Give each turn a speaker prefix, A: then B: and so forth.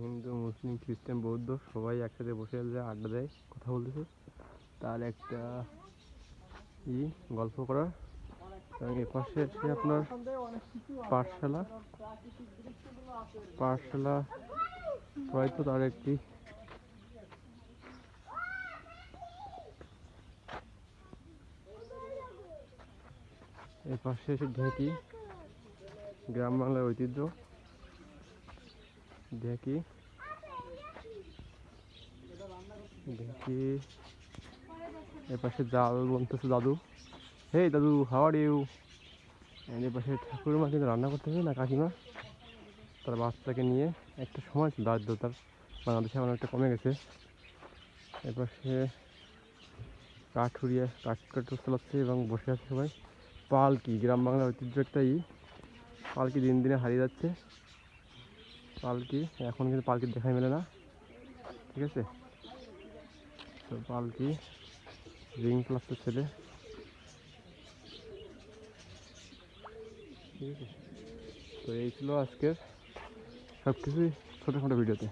A: হিন্দু, মুসলিম, খ্রিস্টান, বৌদ্ধ সবাই একসাথে বসে আছে আড্ডা দেয়, কথা বলতেছে। তার একটা ই, গল্প করার। এবং এ আছে আপনার পাঠশালা। পাঠশালা হয়তো তার একটি এর পাশে আছে ঢেঁকি গ্রাম বাংলার ঐতিহ্য। ঢেঁকি ঢেঁকি এর পাশে জাল বলতেছে দাদু। হেই দাদু হাওয়ার ইউ এর পাশে ঠাকুরমা কিন্তু রান্না করতেছে না কাকিমা? তার বাচ্চাকে নিয়ে একটা সময় ছিল দারিদ্রতার বাংলাদেশে অনেকটা কমে গেছে। এপাশে পাশে কাঠুরিয়া কাঠ কাঠ চালাচ্ছে এবং বসে আছে সবাই। পালকি, গ্রাম বাংলার ঐতিহ্য একটা ই পালকি দিন দিনে হারিয়ে যাচ্ছে। পালকি, এখন কিন্তু পালকি দেখাই মেলে না, ঠিক আছে? তো পালকি, রিং প্লাসের ছেলে। ঠিক আছে? তো এই ছিল আজকের সব কিছুই ছোটো ছোটো ভিডিওতে।